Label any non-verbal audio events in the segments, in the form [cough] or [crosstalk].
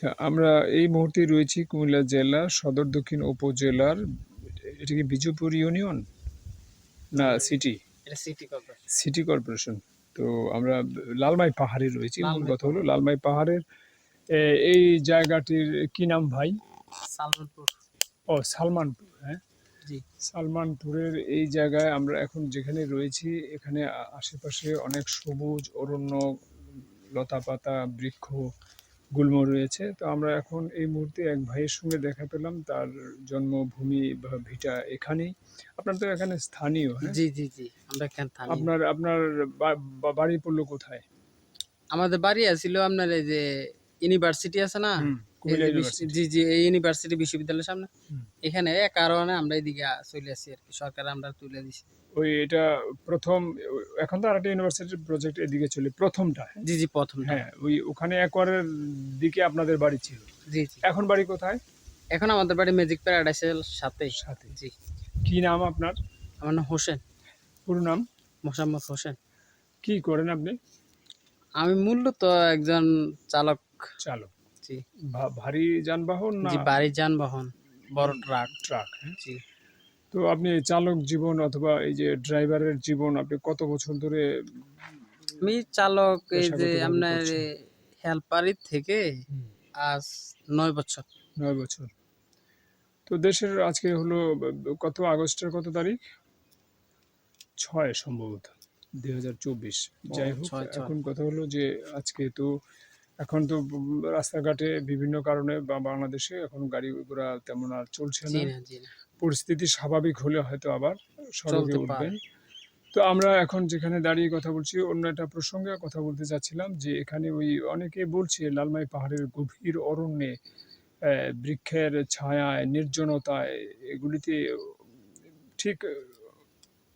আচ্ছা আমরা এই মুহূর্তে রয়েছি কুমিল্লা জেলা সদর দক্ষিণ উপজেলার এটা কি বিজুপুর ইউনিয়ন? না সিটি। City corporation. তো আমরা লালমাই পাহাড়ে রয়েছি মূল কথা হলো লালমাই পাহাড়ের এই জায়গাটির কি নাম ভাই? সালমানপুর। ও সালমানপুর হ্যাঁ? সালমানপুরের এই জায়গায় আমরা এখন যেখানে রয়েছি এখানে আশেপাশে অনেক সবুজ অরণ্য লতাপাতা বৃক্ষ গুল্ম রয়েছে। তো আমরা এখন এই মুহূর্তে এক ভাইয়ের সঙ্গে দেখা পেলাম। তার জন্মভূমি বা ভিটা এখানেই। আপনার তো এখানে স্থানীয় হ্যাঁ? জি জি জি আমরা এখানে আপনার আপনার বাড়ি পড়ল কোথায়? আমাদের বাড়ি আছিল আপনার এই যে ইউনিভার্সিটি আছে না? জি জি এই ইউনিভার্সিটি বিশ্ববিদ্যালয়ের সামনে। এখানে কারণে আমরা এদিকে চলে আসি আর কি। সরকার আমরা তুলে দিছি। ওই এটা প্রথম এখন তো আরেকটা ইউনিভার্সিটির প্রজেক্ট এদিকে চলে প্রথমটা? জি জি প্রথম হ্যাঁ ওই ওখানে একবারের দিকে আপনাদের বাড়ি ছিল। জি জি। এখন বাড়ি কোথায়? এখন আমাদের বাড়ি ম্যাজিক প্যারাডাইসের সাথে। সাথে। জি। কি নাম আপনার? আমার নাম হোসেন। পুরো নাম? মোসাম্মদ হোসেন। কি করেন আপনি? আমি মূলত একজন চালক। চালক। জি। ভারী যানবাহন না জি বাড়ির যানবাহন বড় ট্রাক। ট্রাক হ্যাঁ? জি। তো আপনি চালক জীবন অথবা এই যে ড্রাইভারের জীবন আপনি কত বছর ধরে আমি চালক এই যে আপনার? হেল্পারি থেকে আজ নয় বছর। নয় বছর। তো দেশের আজকে হলো কত আগস্টের কত তারিখ? ছয় সম্ভবত দুই হাজার চব্বিশ। যাই হোক। এখন কথা হলো যে আজকে তো এখন তো রাস্তাঘাটে বিভিন্ন কারণে বা বাংলাদেশে এখন গাড়ি ঘোড়া তেমন আর চলছে না। পরিস্থিতি স্বাভাবিক হলে হয়তো আবার সড়কে উঠবেন। তো আমরা এখন যেখানে দাঁড়িয়ে কথা বলছি অন্য একটা প্রসঙ্গে কথা বলতে চাচ্ছিলাম যে এখানে ওই অনেকে বলছে লালমাই পাহাড়ের গভীর অরণ্যে বৃক্ষের ছায়ায় নির্জনতায় এগুলিতে ঠিক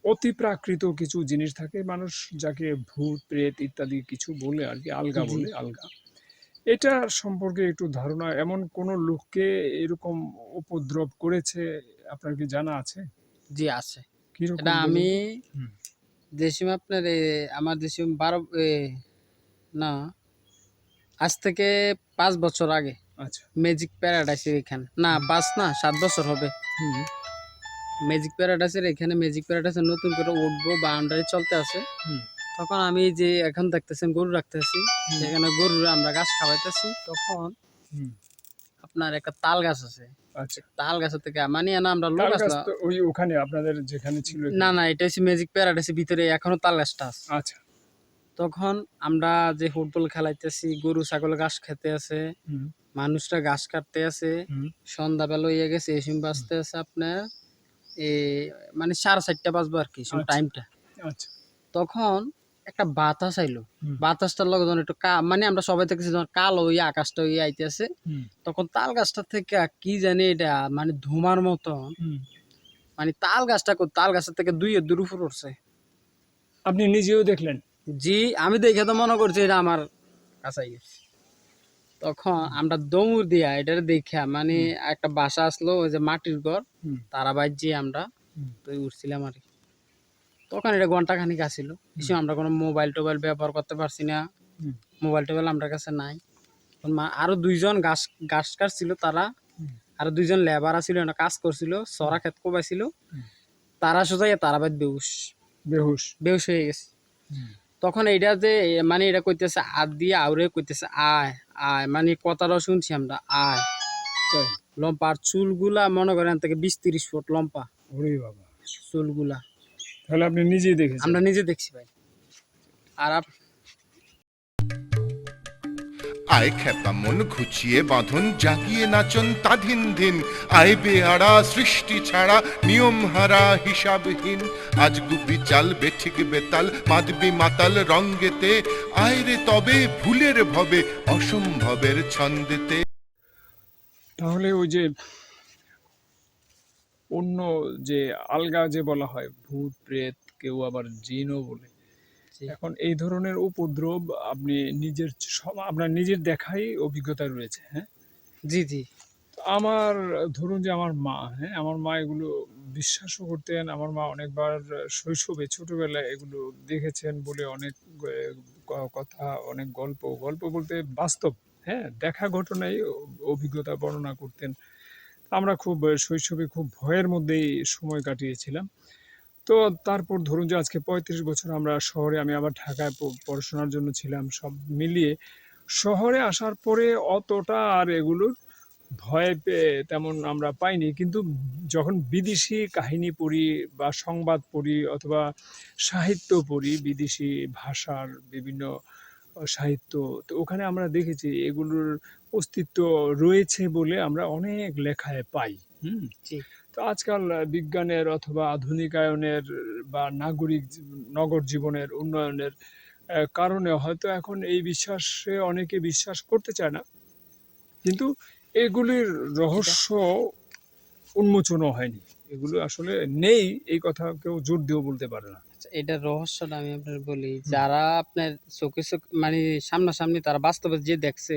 অতি প্রাকৃত কিছু জিনিস থাকে। মানুষ যাকে ভূত প্রেত ইত্যাদি কিছু বলে আর কি আলগা বলে আলগা। এটা সম্পর্কে একটু ধারণা এমন কোন লোককে এরকম উপদ্রব করেছে আপনার কি জানা আছে? জি আছে। এটা আমি। দেশিম আপনার এ, আমার দেশিম বারো এ, না আজ থেকে পাঁচ বছর আগে। আচ্ছা। ম্যাজিক প্যারাডাইসের এখানে। না পাঁচ না সাত বছর হবে। হুম। ম্যাজিক প্যারাডাইসের এখানে ম্যাজিক প্যারাডাইসের নতুন করে উঠবো বাউন্ডারি চলতে আছে। হুম। তখন আমি যে এখন দেখতেছেন গরু রাখতেছি। সেখানে গরু আমরা গাছ খাওয়াইতেছি। তখন হুম। আপনার একটা তাল গাছ আছে। আচ্ছা। তাল গাছের থেকে মানে না আমরা লোক গাছ আসলাম ওই ওখানে আপনাদের যেখানে ছিল না না এটা হচ্ছে ম্যাজিক প্যারাডাইসের ভিতরে এখনও তাল গাছটা আছে। আচ্ছা। তখন আমরা যে ফুটবল খেলাইতেছি গরু ছাগল ঘাস খেতে আছে মানুষরা ঘাস কাটতে আছে সন্ধ্যাবেলা হয়ে গেছে এই সময় বাজতে আছে আপনার মানে সাড়ে চারটা বাজবো আর কি আচ্ছা। টাইমটা আচ্ছা। তখন একটা বাতাস আইলো। বাতাসটার লগে যখন একটু মানে আমরা সবাই দেখেছি যখন কালো ওই আকাশটা ওই আইতেছে তখন তাল গাছটা থেকে কি জানি এটা মানে ধুমার মতন মানে তাল গাছটা তাল গাছের থেকে দুই দূর উপর উঠছে। আপনি নিজেও দেখলেন? জি আমি দেখে তো মনে করছি এটা আমার কাছাই গেছে তখন আমরা দৌড় দিয়া এটা দেখা মানে একটা বাসা আসলো ওই যে মাটির ঘর হুম। তারা বাইজি আমরা। তো উঠছিলাম আর কি। তখন এটা ঘণ্টা খানিক আসিল কিছু আমরা কোনো মোবাইল টোবাইল ব্যবহার করতে পারছি না। মোবাইল টোবাইল আমরা কাছে নাই। মা- আরও দুইজন গাছ গাছ কাটছিল তারা। আর দুইজন লেবার আছিল না কাজ করছিল সরা ক্ষেত কোবাইছিল তারা সোজা তারা বাদ বেউস বেহুশ বেউস হয়ে গেছে। তখন এইটা যে মানে এটা কইতেছে আদ দিয়ে আউরে কইতেছে আয় আয়। মানে কথাটাও শুনছি আমরা আয়। লম্পা আর চুলগুলা মনে করেন থেকে বিশ তিরিশ ফুট লম্পা। বাবা। চুলগুলা। তাহলে আপনি নিজেই দেখেছেন? আমরা নিজে দেখছি ভাই। আর আপ- আয় খেপা মন ঘুচিয়ে বাঁধন জাগিয়ে নাচন তাধিন দিন আয় বেহারা সৃষ্টি ছাড়া নিয়ম হারা হিসাবহীন। আজ গুপি চাল বেঠিক বেতাল মাদবি মাতাল রঙ্গেতে। আয় রে তবে ভুলের ভবে অসম্ভবের ছন্দেতে। তাহলে ওই যে অন্য যে আলগা যে বলা হয় ভূত প্রেত কেউ আবার জিনও বলে। এখন এই ধরনের উপদ্রব আপনি নিজের আপনার নিজের দেখাই অভিজ্ঞতা রয়েছে হ্যাঁ? জি জি। আমার ধরুন যে আমার মা হ্যাঁ? আমার মা এগুলো বিশ্বাসও করতেন আমার মা অনেকবার শৈশবে ছোটবেলায় এগুলো দেখেছেন বলে অনেক কথা অনেক গল্প গল্প বলতে বাস্তব হ্যাঁ? দেখা ঘটনায় অ- অভিজ্ঞতা বর্ণনা করতেন। আমরা খুব শৈশবে খুব ভয়ের মধ্যেই সময় কাটিয়েছিলাম। তো তারপর ধরুন যে আজকে পঁয়ত্রিশ বছর আমরা শহরে, আমি আবার ঢাকায় পড়াশোনার জন্য ছিলাম, সব মিলিয়ে শহরে আসার পরে অতটা আর এগুলোর ভয় পেয়ে তেমন আমরা পাইনি। কিন্তু যখন বিদেশি কাহিনী পড়ি বা সংবাদ পড়ি অথবা সাহিত্য পড়ি, বিদেশি ভাষার বিভিন্ন সাহিত্য। তো ওখানে আমরা দেখেছি এগুলোর অস্তিত্ব রয়েছে বলে আমরা অনেক লেখায় পাই হুম? তো আজকাল বিজ্ঞানের অথবা আধুনিকায়নের বা নাগরিক নগর জীবনের উন্নয়নের কারণে হয়তো এখন এই বিশ্বাসে অনেকে বিশ্বাস করতে চায় না। কিন্তু এগুলির রহস্য উন্মোচনও হয়নি। এগুলো আসলে নেই এই কথা কেউ জোর দিয়েও বলতে পারে না। এটার রহস্যটা আমি আপনার বলি যারা আপনার চোখে চোখ মানে সামনাসামনি তারা বাস্তবে যে দেখছে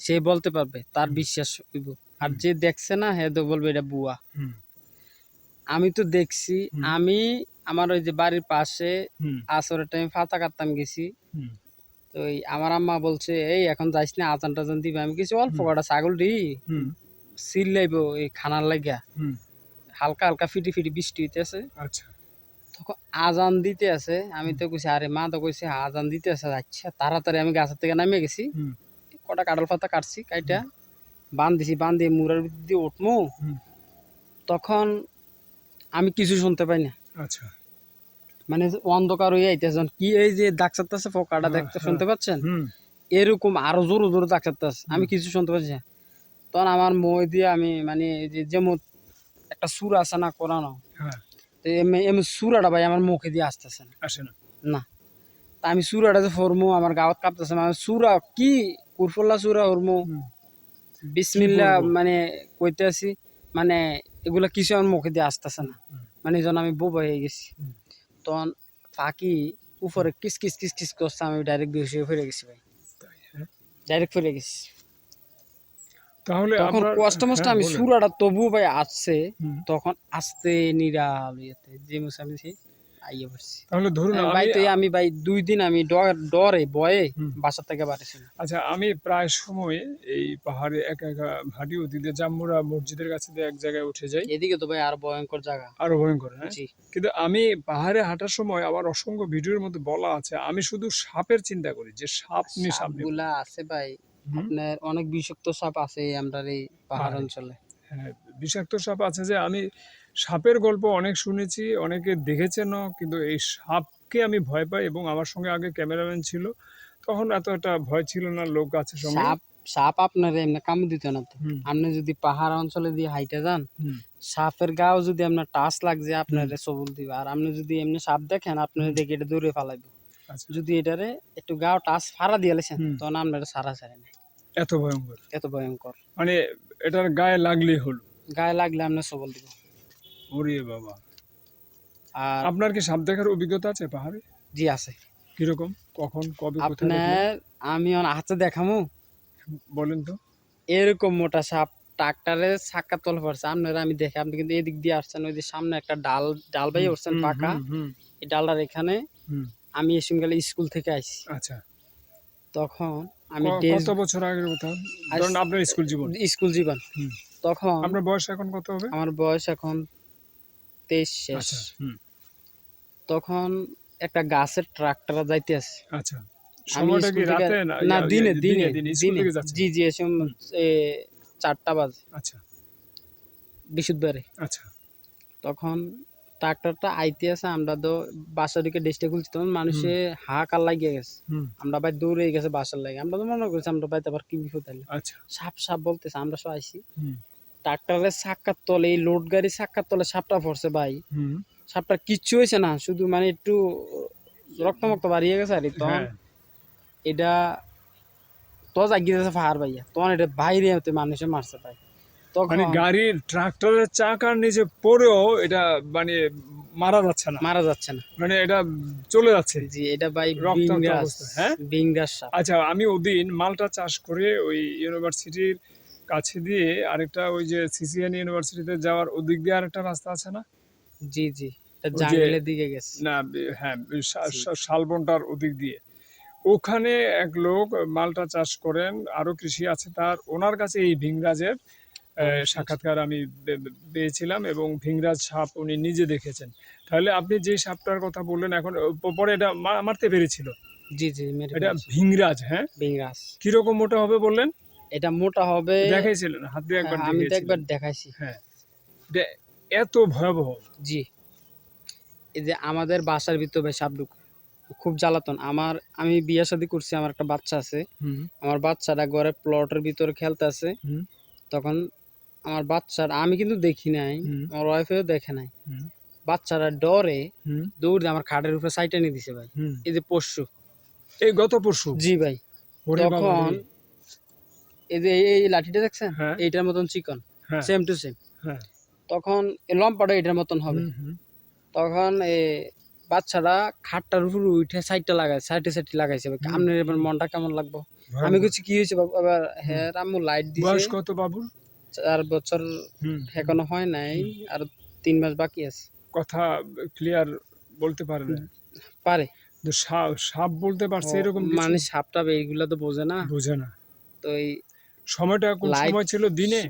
সে বলতে পারবে তার বিশ্বাস হইব। আর যে দেখছে না হ্যাঁ তো বলবে এটা বুয়া। আমি তো দেখছি আমি আমার ওই যে বাড়ির পাশে আসরের টাইমে ফাতা কাটতাম গেছি। তো ওই আমার আম্মা বলছে এই এখন যাইস না আজান টাজান দিবে। আমি কিছু অল্প। কটা ছাগল রি হুম। সিল লাইব এই খানার লাগিয়া। হালকা হালকা ফিটি ফিটি বৃষ্টি হইতেছে। আচ্ছা। তখন আজান দিতে আছে। আমি তো কইছি আরে মা তো কইছে আজান দিতে আছে আচ্ছা তাড়াতাড়ি আমি গাছের থেকে নামে গেছি। কটা কাঁঠাল পাতা কাটছি কাইটা বান দিছি বান দিয়ে মুরার দিয়ে উঠমু। তখন আমি কিছু শুনতে পাই না। আচ্ছা। মানে অন্ধকার হয়ে আইতেছে কি এই যে চাচ্ছে ফোকাটা হ্যাঁ, দেখতে হ্যাঁ। শুনতে পাচ্ছেন? এরকম আরও জোরে জোরে দাগ চাচ্ছে আমি কিছু শুনতে পাচ্ছি না। তখন আমার মই দিয়ে আমি মানে যে যেমন একটা সুর আছে না কোরআন হ্যাঁ। তো এমনি সুরাটা ভাই আমার মুখে দিয়ে আসতেছে না। আসে না। না। তা আমি সুরাটা যে ফরমু আমার গাঁত কাঁপতেছে মানে সুরা কি? কুরফুল্লা সুরা হরমু বিসমিল্লা মানে কইতে আছি মানে এগুলা কিছু আমার মুখে দিয়ে আসতেছে না। মানে জন্য আমি বোবা হয়ে গেছি। তখন ফাঁকি উপরে কিস কিস কিস কিস করছে আমি ডাইরেক্ট বেশি হয়ে ফিরে গেছি ভাই। হ্যাঁ। ডাইরেক্ট ফিরে গেছি। তাহলে তখন কষ্ট মষ্ট হ্যাঁ, আমি সুরাটা তবু ভাই আসছে তখন আস্তে নিরাল ইয়েতে। যে মুসে আমি সেই আইয়ে পড়ছি তাহলে ধরুন হ্যাঁ, ভাই তো আমি ভাই দুই দিন আমি ডরে ভয়ে বাসা থেকে বাড়িছি আচ্ছা আমি প্রায় সময় এই পাহাড়ে একা একা ভাটি অতীতে জাম্মুরা মসজিদের কাছে দিয়ে এক জায়গায় উঠে যাই। এদিকে তো ভাই আর ভয়ঙ্কর জায়গা। আরও ভয়ঙ্কর হ্যাঁ? কিন্তু আমি পাহাড়ে হাঁটার সময় আবার অসংখ্য ভিডিওর মধ্যে বলা আছে আমি শুধু সাপের চিন্তা করি যে সাপ নি সাপ নেব। সাপগুলা আছে ভাই আপনার অনেক বিষাক্ত সাপ আছে আমরা এই পাহাড় অঞ্চলে। হ্যাঁ বিষাক্ত সাপ আছে যে আমি সাপের গল্প অনেক শুনেছি অনেকে দেখেছেনও কিন্তু এই সাপকে আমি ভয় পাই এবং আমার সঙ্গে আগে ক্যামেরাম্যান ছিল তখন এত একটা ভয় ছিল না লোক আছে সঙ্গে। সাপ সাপ আপনার এমনি কামড় দিত না তো। আপনি যদি পাহাড় অঞ্চলে দিয়ে হাইটে যান সাপের গাও যদি আপনার টাচ লাগছে আপনার সবল দিবে। আর আপনি যদি এমনি সাপ দেখেন আপনার দেখে এটা দূরে ফালাইবে। যদি এটারে একটু গাও টাচ ফাড়া দিয়ে লেছেন। তখন আপনার সারা ছাড়ে না এত ভয়ঙ্কর। এত ভয়ঙ্কর। মানে এটার গায়ে লাগলেই হলো। গায়ে লাগলে আপনার সবল দিবে। ওরে বাবা। আর আপনার কি সাপ দেখার অভিজ্ঞতা আছে পাহাড়ে? জি আছে। কীরকম? কখন কবে আপনার আমি আমার হাতে দেখামু? বলেন তো। এরকম মোটা সাপ ট্রাক্টরে ছাক্কা তল পড়ছে। আপনারা আমি দেখে আপনি কিন্তু এদিক দিয়ে আসছেন ওই যে সামনে একটা ডাল ডাল বাই উঠছেন পাকা। এই ডালটার এখানে আমি এই স্কুল থেকে আইছি। আচ্ছা। তখন আমি কত বছর আগের কথা? ধরুন আপনার স্কুল জীবন। স্কুল জীবন। তখন আপনার বয়স এখন কত হবে? আমার বয়স এখন তেইশ শেষ। আচ্ছা তখন একটা গাছের ট্রাক্টর যাইতে আছে। আচ্ছা। সময়টা কি রাতে না না দিনে দিনে দিনে স্কুল দিনে। থেকে যাচ্ছে জি জি এসে এ, চারটা বাজে। আচ্ছা। বৃহস্পতিবারে আচ্ছা। তখন ট্রাক্টরটা আইতে আছে আমরা তো বাসার দিকে ডেস্টে খুলছি তখন মানুষে হাহাকার লাগিয়ে গেছে। আমরা ভাই দৌড়ে গেছে বাসার লাগে। আমরা তো মনে করছি আমরা বাইতে আবার কি বিপদ আইলো। আচ্ছা। সাপ সাপ বলতেছে আমরা সব আইছি। ট্রাক্টরের চাক্কার তলে এই লোড গাড়ির চাক্কার তলে সাপটা পড়ছে ভাই। সাপটা কিচ্ছু হয়েছে না শুধু মানে একটু রক্তমক্ত বাড়িয়ে গেছে আর। তখন হ্যাঁ। এটা তো জাগিয়ে গেছে ফাহার ভাইয়া। তখন এটা বাইরে হতে মানুষে মারছে ভাই। মানে গাড়ির ট্রাক্টরের চাকার নিচে পড়েও এটা মানে মারা যাচ্ছে না। মারা যাচ্ছে না। মানে এটা চলে যাচ্ছে। জি এটা বিংরাস অবস্থা, হ্যাঁ? বিংরাস আচ্ছা আমি ওদিন মালটা চাষ করে ওই ইউনিভার্সিটির কাছে দিয়ে আরেকটা ওই যে সিসিএন ইউনিভার্সিটিতে যাওয়ার ওদিক দিয়ে আরেকটা রাস্তা আছে না? জি জি জাঙ্গলের দিকে গেছে। না হ্যাঁ। শালবনটার ওদিক দিয়ে। ওখানে এক লোক মালটা চাষ করেন আরও কৃষি আছে তার ওনার কাছে এই ভিংরাজের সাক্ষাৎকার আমি পেয়েছিলাম এবং ভিংরাজ সাপ উনি নিজে দেখেছেন। তাহলে আপনি যে সাপটার কথা বললেন এখন পরে এটা মারতে পেরেছিল? জি জি এটা ভিংরাজ হ্যাঁ? বিংরাজ কীরকম মোটা হবে বললেন? এটা মোটা হবে দেখাইছিলেন হাত দিয়ে একবার হ্যাঁ, আমি তো একবার দেখাইছি। হ্যাঁ। এত ভয়াবহ। জি। এই যে আমাদের বাসার ভিতরে সাপ ঢুকে খুব জ্বালাতন। আমার আমি বিয়ে শাদী করছি আমার একটা বাচ্চা আছে। আমার বাচ্চাটা ঘরে প্লটের ভিতরে খেলতে আছে তখন আমার বাচ্চার আমি কিন্তু দেখি নাই আমার ওয়াইফেও দেখে নাই। বাচ্চারা ডরে দৌড় দিয়ে আমার খাটের উপরে সাইটে নিয়ে দিছে ভাই। এই যে পশু। এই গত পরশু জি ভাই। তখন। এই যে এই- লাঠিটা দেখছেন? হ্যাঁ। এইটার মতন চিকন। সেম টু সেম তখন লম্পাটা এটার মতন হবে। তখন এ বাচ্চারা খাটটার উপরে উঠে সাইডটা লাগায় সাইডে সাইডে লাগাইছে। আপনার এবার মনটা কেমন লাগবো? আমি কিছু কি হয়েছে বাবা? এবার হ্যাঁ আম্মু লাইট বয়স কত বাবুর? চার বছর হুম এখনও হয় নাই আর তিন মাস বাকি আছে। কথা ক্লিয়ার বলতে পারে না পারে। তো সাপ সাপ বলতে পারছে এরকম মানে সাপটা এইগুলা তো বোঝে না। বোঝে না। তো এই সময়টা কোন সময় ছিল? দিনে?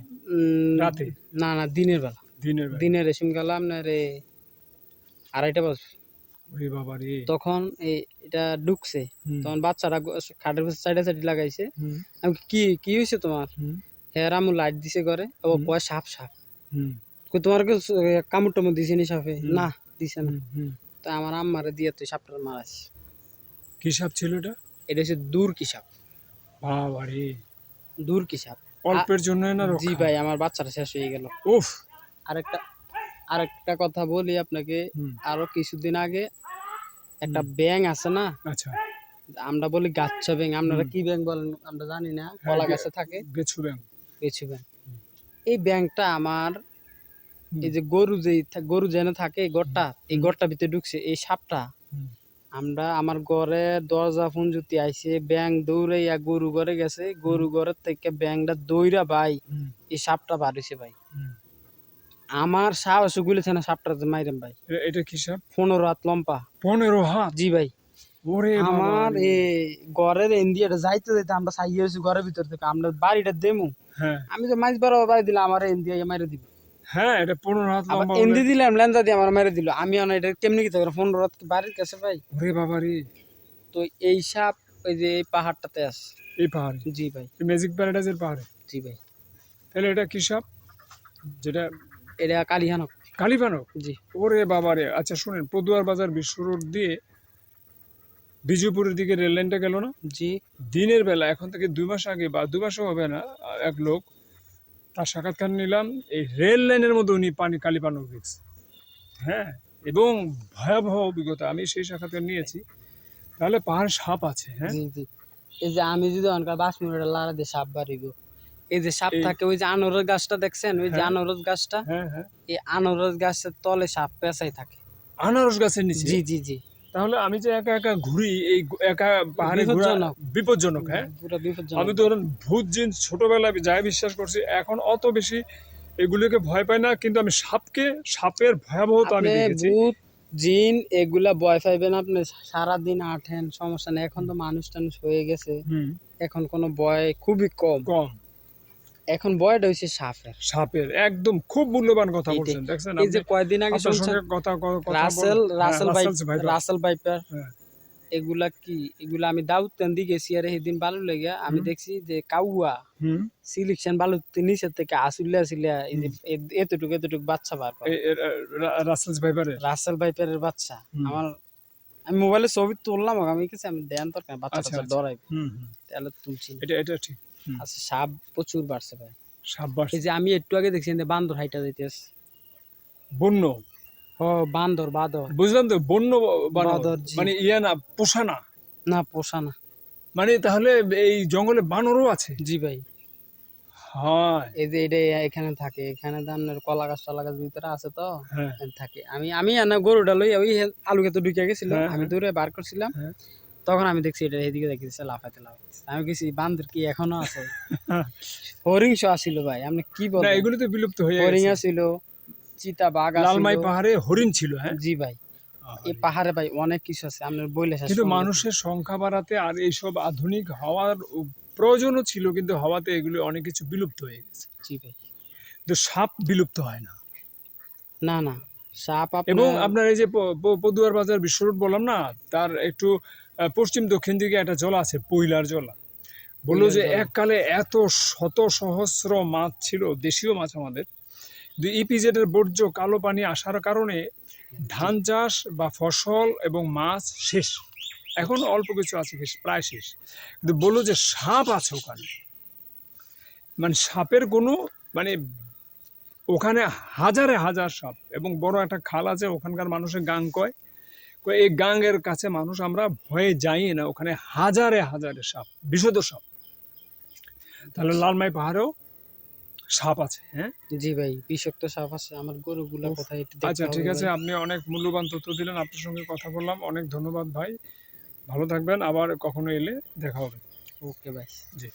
রাতে? না না দিনের বেলা। দিনের বেলা। দিনের রেশম গেল আপনার এ আড়াইটা বাজ। ওরে বাবা রে। তখন এই এটা ঢুকছে। তখন বাচ্চারা খাটের সাইডে সাইডে লাগাইছে। আমি কি- কি কি হয়েছে তোমার হুম, হ্যাঁ লাইট দিছে করে ও। কয় সাপ সাপ। কই তোমার কি কামড় টামড় দিছে নি সাপে? না দিছে না। তো আমার আম্মারে দিয়ে তুই সাপটা মারাস কি সাপ ছিল এটা? এটা হচ্ছে দূর কি সাপ। বাবা রে দূর কি সাপ। অল্পের জন্য না জি ভাই আমার বাচ্চাটা শেষ হয়ে গেল। উফ। আরেকটা আরেকটা কথা বলি আপনাকে। আরও কিছুদিন আগে একটা ব্যাং আছে না? আচ্ছা। আমরা বলি গাচ্ছা ব্যাং আপনারা কি ব্যাং বলেন? আমরা জানি না। হ্যাঁ, কলা গাছে থাকে। গেছু ব্যাং বেছু ব্যাং এই ব্যাংকটা আমার এই যে গরু যে গরু যেন থাকে এই গড়টা এই গড়টা ভিতরে ঢুকছে এই সাপটা। আমরা আমার ঘরে দরজা ফোন জুতি আইছে ব্যাং দৌড়াইয়া গরু ঘরে গেছে গরু ঘরের থেকে ব্যাংটা দৌড়া ভাই এই সাপটা বাড়িছে ভাই। আমার সাহস গুলিছে না সাপটা মাইরেন ভাই। এ- এটা কি সাপ? পনেরো হাত লম্পা পনেরো হাত? জি ভাই। ওরে আমার। এই ঘরের এন্দিয়াটা যাইতে যাইতে আমরা সাইয়ে ঘরের ভিতর থেকে আমরা বাড়িটা দেমু। হ্যাঁ। আমি তো মাছ বড় বাড়ি দিলাম আমার এন্দিয়া মাইরে দিব। হ্যাঁ এটা পনেরো হাত লম্বা এন্দি হলে- দিলাম লেন্দা দিয়ে আমার মেরে দিল। আমি অনেক এটা কেমনি কি থাকবে পনেরো রাত কি বাড়ির কাছে ভাই ওরে বাবা রে তো এই সাপ ওই যে এই পাহাড়টাতে আছে। এই পাহাড়ে? জি ভাই। ম্যাজিক প্যারাডাইজের পাহাড়ে? জি ভাই। তাহলে এটা কি সাপ? যেটা এটা কালিহানক। কালীপানক জি। ওরে বাবা রে আচ্ছা শুনেন পদুয়ার বাজার বিশ্ব রোড দিয়ে বিজয়পুরের দিকে রেল লাইনটা গেল না? জি। দিনের বেলা এখন থেকে দুই মাস আগে বা দু মাসও হবে না এক লোক তার সাক্ষাৎকার নিলাম এই রেল লাইনের মধ্যে উনি পানি কালীপানক দেখছে হ্যাঁ এবং ভয়াবহ অভিজ্ঞতা আমি সেই সাক্ষাৎকার নিয়েছি। তাহলে পাহাড় সাপ আছে হ্যাঁ? এই যে আমি যদি অনকার বাস মিনিট লাড়া দিয়ে সাপ বাড়িব এই যে সাপ থাকে ওই যে আনারস গাছটা দেখছেন? ওই যে হ্যাঁ। আনারস গাছটা? হ্যাঁ হ্যাঁ। এই আনারস গাছের তলে সাপ পেঁচাই থাকে। আনারস গাছের নিচে? জি জি জি। তাহলে আমি যে একা একা ঘুরি এই একা পাহাড়ে ঘোরা বিপজ্জনক। হ্যাঁ? আমি তো ধরেন ভূত জিন ছোটবেলায় যাই বিশ্বাস করছি এখন অত বেশি এগুলোকে ভয় পাই না কিন্তু আমি সাপকে সাপের ভয়াবহতা আমি দেখেছি। ভূত জিন এগুলা ভয় পাইবেন আপনি সারাদিন আঠেন সমস্যা নেই। এখন তো মানুষ টানুষ হয়ে গেছে। এখন কোনো ভয় খুবই কম। কম। এখন ভয়টা হচ্ছে সাপের সাপের একদম খুব মূল্যবান কথা বলছেন দেখছেন এই যে? কয়দিন আগে শুনছেন কথা কথা রাসেল হ্যাঁ, রাসেল ভাই রাসেল ভাইপার হ্যাঁ। এগুলা কি এগুলা আমি দাউদ তেন্দি গেছি আর সেদিন ভালো লেগে আমি। দেখছি যে কাউয়া সিলেকশন ভালো নিচের থেকে এই যে এতটুকু এতটুকু বাচ্চা বার করে এই- এ- রা- রাসেলস ভাইপারের রাসেল ভাইপারের বাচ্চা আমার আমি মোবাইলে ছবি তুললাম আমি কিছু আমি দেন দরকার বাচ্চা। ডরাই হুম। তাহলে তুলছি এটা এটা ঠিক। আচ্ছা সাপ প্রচুর বাড়ছে ভাই। সাপ এই যে আমি একটু আগে দেখছি বান্দর হাইটা যাইতেছে। বন্য? ও বান্দর বাদর। বুঝলাম তো বন্য। বাদর, মানে ইয়া না পোষা না না পোষা না মানে তাহলে এই জঙ্গলে বানরও আছে? জি ভাই। হ্যাঁ। এই যে এটা এখানে থাকে এখানে ধানের কলা গাছ টলা গাছ ভিতরে আছে তো হ্যাঁ। থাকে। আমি আমি এনে গরুটা লই ওই আলু খেতে ঢুকে গেছিল হ্যাঁ, আমি দূরে বার করছিলাম। হ্যাঁ। তখন আমি দেখছি এটা এদিকে দেখতেছে লাফাইতে লাফাইতে আমি গেছি বান্দর কি এখনও আছে? [laughs] হরিংস আসিল ভাই আপনি কি বলেন? এগুলো তো বিলুপ্ত হয়ে হরিং আসিল চিতা বাঘ লালমাই পাহাড়ে হরিণ ছিল হ্যাঁ? জি ভাই এই পাহাড়ে ভাই অনেক কিছু আছে আপনার বইলে কিন্তু মানুষের সংখ্যা বাড়াতে আর এইসব আধুনিক হওয়ার প্রয়োজনও ছিল কিন্তু হওয়াতে এগুলো অনেক কিছু বিলুপ্ত হয়ে গেছে। জি ভাই। কিন্তু সাপ বিলুপ্ত হয় না। না না সাপ এবং আপনার এই যে পদুয়ার বাজার বিশ্ব রোড বললাম না তার একটু পশ্চিম দক্ষিণ দিকে একটা জলা আছে পৈলার জলা। বলল যে এককালে এত শত সহস্র মাছ ছিল দেশীয় মাছ আমাদের। কিন্তু ইপিজেডের বর্জ্য কালো পানি আসার কারণে ধান চাষ বা ফসল এবং মাছ শেষ। এখন অল্প কিছু আছে প্রায় শেষ। কিন্তু বলল যে সাপ আছে ওখানে। মানে সাপের কোনো মানে ওখানে হাজারে হাজার সাপ এবং বড় একটা খাল আছে ওখানকার মানুষের গাং কয়। এই গাঙের কাছে মানুষ আমরা ভয়ে যাই না ওখানে হাজারে হাজারে সাপ বিষধ সাপ। তাহলে লালমাই পাহাড়েও সাপ আছে হ্যাঁ? জি ভাই বিষাক্ত সাপ আছে আমার গরুগুলো কোথায় আচ্ছা ঠিক আছে আপনি অনেক মূল্যবান তথ্য দিলেন আপনার সঙ্গে কথা বললাম অনেক ধন্যবাদ ভাই। ভালো থাকবেন আবার কখনো এলে দেখা হবে। ওকে ভাই। জি।